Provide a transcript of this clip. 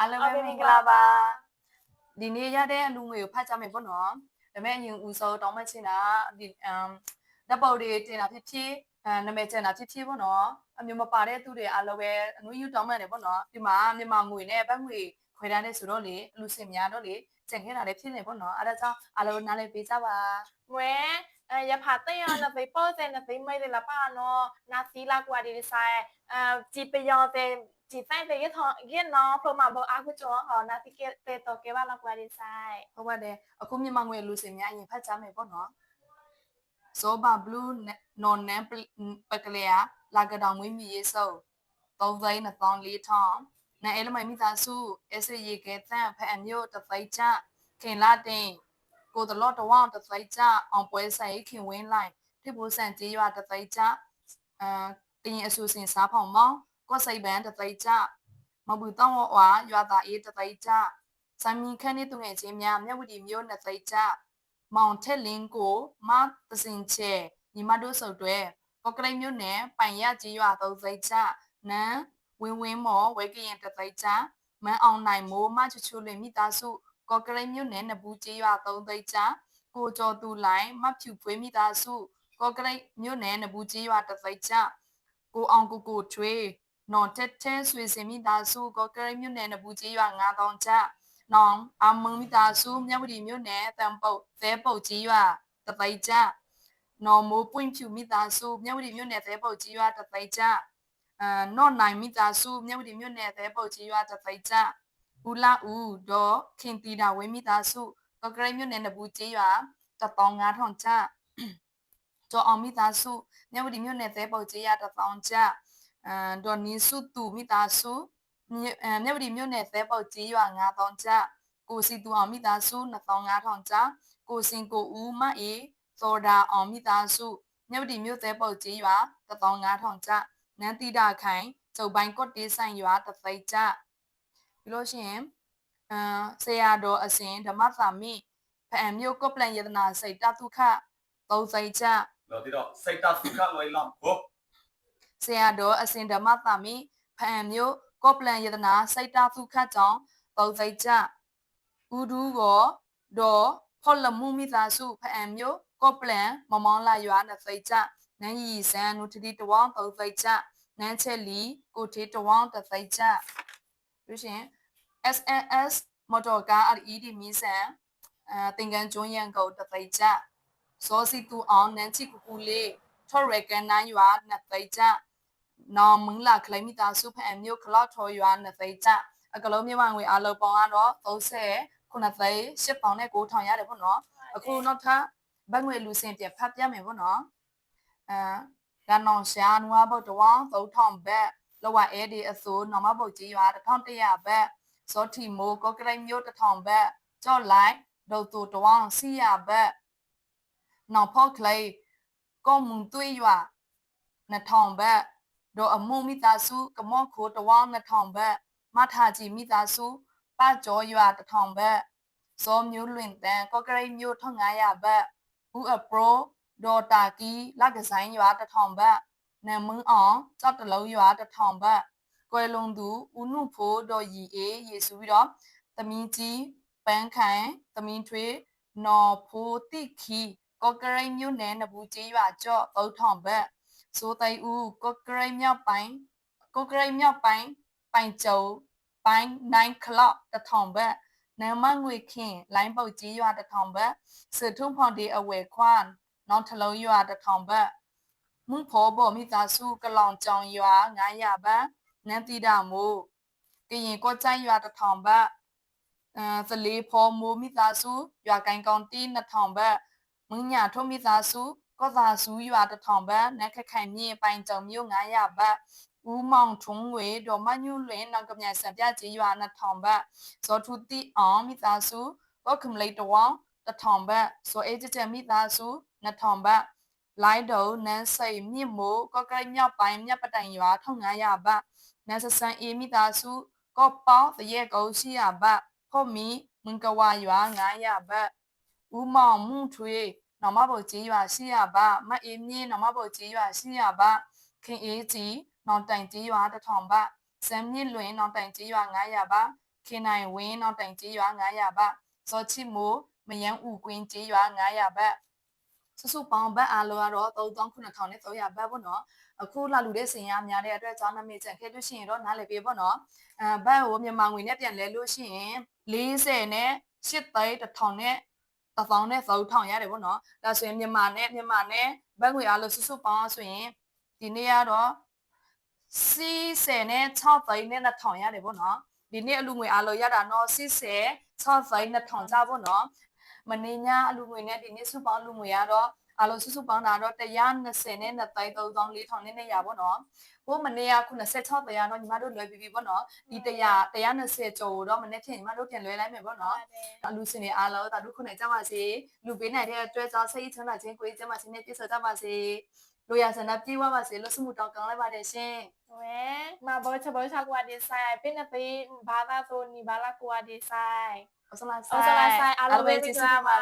အားလုံးဟုတ်ပဲကဲ့မမင်္ဂင်္ဂလာလာပါပါဒီနေ့ရတဲ့အလူငွေကိုဖတ်ကြမယ်ပေါ့နော်ဒါပေမဲ့အရင်ဦးစောတောင်းမချင်တာဒီအမ်ဓာတ်ပုံတွေတင်တာဖြစ်ဖြစ်အဲနာမည်ကျန်တာဖြစ်ဖြစ်ပေါ့နော်အမျိုးမပါတဲ့သူတွေအားလုံးပဲအနူးယူတောင်းမှန်တယ်ပေါ့နော်ဒီမှာမြန်မာငွေနဲ့ဘတ်ငွေခွဲတန်းနေဆိုတော့လေအလူစင်များတော့လေကျန်ခဲ့တာလည်းဖြစ်နေပေါ့နော်အဲဒါကြောင့်အားလုံးနားလည်ပေးကြပါမွေအဲရဖာတဲ့ရနဖေပေါ်တဲ့နဖေမိုက် de la pa no na si la kwa de sai အဲជីပယောတဲ့ ជីဆိုင်တဲ့ရထရနော်ဖမဘောအခုကျော်ဟောနာတိကတဲ့တော့ကေဘာ la kwa de sai ဟုတ်ပါတယ်အခုမြန်မာငွေအလူစင်များအရင်ဖတ်ကြမယ်ပေါ့နော်ဇောဘဘလူးနော်နန်ပကလျာလာကတောင်မွေးမြရေးစုပ်3သိန်း2400ထောင်နဲအဲလမိုင်မိသားစုအစရေကဲတန့်ဖအမျိုးတသိချခင်လာတင်ကိုတလော့တဝေါတသိချအောင်ပွဲဆိုင်ခင်ဝင်းလိုက်ထိဖို့ဆန်ကြေးရွာတသိချအာတင်အဆူစင်စားဖောင်မောင်း ကော့စိတ်ဘန်တသိချမဘူးတောင်းဝါရွာသားအေးတသိချစမီခန်းနေသူငယ်ချင်းများမြဝတီမျိုးနှစ်သိချမောင်ထက်လင်းကိုမသစင်ချေညီမတို့စုပ်တွဲကော့ကရိတ်မျိုးနယ်ပိုင်ရကြီးရွာသုံးသိချနန်းဝင်းဝင်းမော်ဝဲကရင်တသိချမန်းအောင်နိုင်မိုးမချူချူလွင်မိသားစုကော့ကရိတ်မျိုးနယ်နဘူးကြီးရွာသုံးသိချကိုကျော်သူလိုင်းမဖြူဖွေးမိသားစုကော့ကရိတ်မျိုးနယ်နဘူးကြီးရွာတသိချကိုအောင်ကိုကိုထွေး နော်တက်တဲဆွေစင်မိသားစုကော့ကရိတ်မျိုးနယ်နဘူးကြီးရွာ9000ချနောင်အမုံမိသားစုမြဝတီမျိုးနယ်တန်ပုတ်သဲပုတ်ကြီးရွာတသိချနော်မိုးပွင့်ဖြူမိသားစုမြဝတီမျိုးနယ်သဲပုတ်ကြီးရွာတသိချအာနော်နိုင်မိသားစုမြဝတီမျိုးနယ်သဲပုတ်ကြီးရွာတသိချဦးလာဦးဒေါ်ခင်တီတာဝင်းမိသားစုကော့ကရိတ်မျိုးနယ်နဘူးကြီးရွာ15000ချကျော်အောင်မိသားစုမြဝတီမျိုးနယ်သဲပုတ်ကြီးရွာ1000ချ အမ်ဒေါ်နီစုသူမိသားစုမြဝတီမြို့နယ်သဲပုတ်ကြီးရွာ9000ကျပ်ကိုစီသူအောင်မိသားစု2500ကျပ်ကိုစင်ကိုဦးမအေးသော်ဒါအောင်မိသားစုမြဝတီမြို့သဲပုတ်ကြီးရွာ15000ကျပ်နန်းတိတာခိုင်ကျုပ်ပိုင်းကွတ်တေးဆိုင်ရွာ3သိန်းကျပ်ပြီးလို့ရှိရင်အာဆရာတော်အစဉ်ဓမ္မသာမိဖအံမျိုးကွတ်ပလန်ယတနာစိတ်တတုခ3သိန်းကျပ်တော့ဒီတော့စိတ်တတုခလွယ်လောက်ကို ဆရာတော်အစဉ်ဓမ္မသာမိဖအံမျိုးကော့ပလန်ယတနာစိတ်တသုခကြောင့်သုံးသိချဥဒူကိုဒေါ်ဖော်လမှုမိသားစုဖအံမျိုးကော့ပလန်မမောင်းလာရွာနှစ်သိချနန်းရီစံနုထတိတဝောင်းသုံးသိချနန်းချက်လီကိုထေတဝောင်းတစ်သိချလို့ရှရင် SNS မော်တော်ကား RED မီဆန်အဲတင်ကန်ကျွန်းရန်ကုန်တစ်သိချစောစီတူအောင်နန်းချီကူကူလေးထော်ရကန်နန်းရွာနှစ်သိချ နော်မင်းလာခလိုက်မိသားစုဖအံမျိုးကလော့ထော်ရွာနှစ်သိချအကလုံးမြန်မာငွေအလုံးပေါင်းကတော့30ခုနှစ်သိရှစ်ပေါင်နဲ့9000ရတယ်ပေါ့နော်အခုနောက်ထပ်ဘတ်ငွေလူစင်ပြဖတ်ပြမယ်ပေါ့နော်အဲကနောင်ရှာနွားဘုတ်တဝမ်း3000ဘတ်လောဝအဲဒီအစိုးနော်မဘုတ်ကြီးရွာ1100ဘတ်စောထီမိုးကော့ကရိတ်မြို့1000ဘတ်ကြော့လိုက်ဒုတ်တူတဝမ်း400ဘတ်နော်ဖော့ကလေးကောမွန်သွေးရွာ2000ဘတ် ဒေါ်အမှုမိသားစုကမော့ခိုတဝမ်း2000ဘတ်မထာကြီးမိသားစုပကြောရွာ1000ဘတ်စောမျိုးလွင်တန်ကော့ကရိတ်မျိုး1500ဘတ်ဦးအပရိုဒေါ်တာကီလက်ကဆိုင်ရွာ1000ဘတ်နမ်မင်းအောင်ကြောက်တလုံးရွာ1000ဘတ်ကွယ်လုံးသူဦးနုဖိုးဒေါ်ရီအေးရေစုပြီးတော့သမီးကြီးပန်းခိုင်သမီးထွေးနော်ဖိုးတိခီကော့ကရိတ်မျိုးနယ်နဘူးကြီးရွာကြော့3000ဘတ် စိုးတိုင်ဦးကော့ကရိတ်မြောက်ပိုင်းကော့ကရိတ်မြောက်ပိုင်းပိုင်ကျုံပိုင်း9 clock 1000ဘတ်နမ်မငွေခင်လိုင်းပုတ်ကြီးရွာ1000ဘတ်စစ်ထုံဖောင်ဒီအဝယ်ခွန်နောက်ထလုံးရွာ1000ဘတ်မှုဖောဘောမိသားစုကလောင်ကြောင်ရွာ900ဘတ်နန်းတိဒမိုးကရင်ကော့ချိုင်းရွာ1000ဘတ်အဲသလေးဖောမိုးမိသားစုရွာကိုင်ကောင်တီ2000ဘတ်မင်းညာထုံးမိသားစု ကော့သာစုရွာ1000ဘတ်နက်ခခိုင်မြင့်ပိုင်ကြုံမြို့900ဘတ်ဦးမောင်ထုံးဝေဒေါ်မညွလွင်နောက်ကမြန်စံပြကြီးရွာ2000ဘတ်ဇောထုတိအောင်မိသားစုကော့ကမလိတ်တဝောင်း1000ဘတ်ဇောအေးကျကျမိသားစု2000ဘတ်လိုင်းဒုံနန်းစိတ်မြင့်မိုးကော့ကရိတ်မြောက်ပိုင်းမြတ်ပတိုင်ရွာ1500ဘတ်နန်းဆဆန်အေးမိသားစုကော့ပေါင်းတရက်ကုန်း800ဘတ်ဖို့မီမင်္ဂဝါရွာ900ဘတ်ဦးမောင်မှုထွေး နော်မဘုတ်ကြီးရွာ800ဘတ်မအေးမြင့်နော်မဘုတ်ကြီးရွာ800ဘတ်ခင်အေးကြီးနော်တိုင်ကြီးရွာ1000ဘတ်စမ်းမြင့်လွင်နော်တိုင်ကြီးရွာ900ဘတ်ခင်နိုင်ဝင်းနောက်တိုင်ကြီးရွာ900ဘတ်ဇော်ချစ်မိုးမယန်းဦးကွင်းကြီးရွာ900ဘတ်စုစုပေါင်းဘတ်အားလုံးကတော့39300ဘတ်ပေါ့နော်အခုလာလူတဲ့စင်ရများတဲ့အတွက်ကြောင့်နမိတ်ချန်ခဲ့လို့ရှိရင်တော့နားလည်ပေးပေါ့နော်အဲဘတ်ကိုမြန်မာငွေနဲ့ပြန်လဲလို့ရှိရင်40နဲ့8သိန်း1000နဲ့ 1000နဲ့3000ရတယ်ပေါ့နော်ဒါဆိုရင်မြန်မာနဲ့မြန်မာနဲ့ဘတ်ငွေအားလုံးစုစုပေါင်းဆိုရင်ဒီနေ့ကတော့40နဲ့6သိန်းနဲ့1000ရတယ်ပေါ့နော်ဒီနေ့အလူငွေအားလုံးရတာတော့80 6သိန်း2000ကျပေါ့နော်မနေ့ညအလူငွေနဲ့ဒီနေ့စုပေါင်းအလူငွေကတော့ အားလုံးစုစုပေါင်းတာတော့120နဲ့2သိန်း3400နဲ့400ပေါ့နော်ဟိုမနေ့က96တရားတော့ညီမတို့လွယ်ပြီးပြီပေါ့နော်ဒီ100 120ကျော်တော့မနေ့ဖြင့်ညီမတို့ပြန်လွယ်လိုက်မယ်ပေါ့နော်အလူစင်တွေအားလုံးတာတို့ခုနဲ့ကြပါစေလူပေးနိုင်တဲ့အတွက်ကြောင့်စိတ်ချမ်းသာခြင်းကိုယ်ကျမ်းမာခြင်းနဲ့ပြည့်စုံကြပါစေလိုရဆန္ဒပြေဝပါစေလို့ဆုမတောင်းကောင်းလိုက်ပါတယ်ရှင်ဝဲမဘောချဘောချကွာဒီဆိုင်ပင်းနေသေးဘာသာဆိုနီဘာလာကွာဒီဆိုင်အစလာအော်ဆလာဆိုင်အားလုံးပဲကြည့်ပါပါ